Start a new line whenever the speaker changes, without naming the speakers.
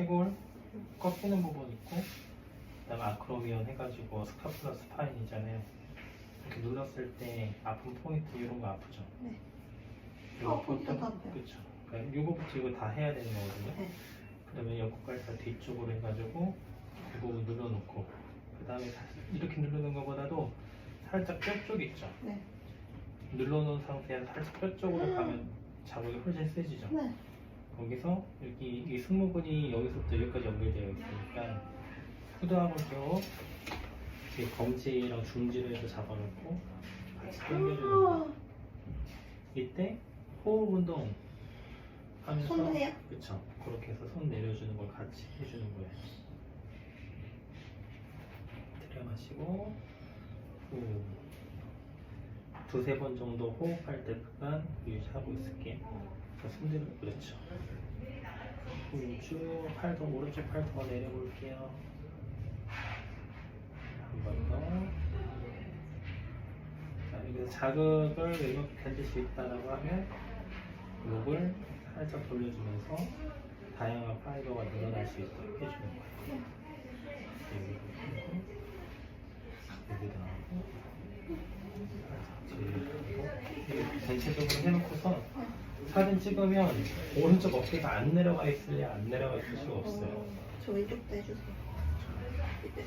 쇄골 꺾이는 부분 있고 그다음에 아크로미온 해가지고 스카플라 스파인이잖아요. 이렇게 눌렀을 때 아픈 포인트 이런 거 아프죠?
네.
이거
어, 포인트 아파요.
그쵸. 그러니까 요거부터 이거 다 해야 되는 거거든요.
네.
그다음에 옆구갈살 뒤쪽으로 해가지고 그 부분 눌러놓고 그 다음에 이렇게 누르는 것보다도 살짝 뼈 쪽 있죠.
네.
눌러놓은 상태에서 살짝 뼈 쪽으로 가면 자국이 훨씬 세지죠.
네.
거기서 여기 이 승모근이 여기서부터 여기까지 연결되어 있으니까 후두함을 쭉 이렇게 검지랑 중지를 해서 잡아놓고 같이 당겨주는 거예요. 이때 호흡 운동 하면서
손도 해요?
그쵸 그렇게 해서 손 내려주는 걸 같이 해주는 거예요 들여 마시고 후 두세 번 정도 호흡할 때만 유지하고 있을게요. 자, 손 들어 그렇죠. 후쭉 팔도 오른쪽 팔도 내려볼게요. 한 번 더. 자, 여기서 자극을 이렇게 견딜 수 있다라고 하면 목을 살짝 돌려주면서 다양한 파이버가 늘어날 수 있도록 해주는 거예요. 여기도 하고, 여기도 하고, 살짝 뒤로 하고, 이렇게 전체적으로 해놓고서 사진 찍으면 오른쪽 어깨가 안 내려가 있을래 안 내려가 있을 수가 없어요.
저 왼쪽도 해주세요. 이때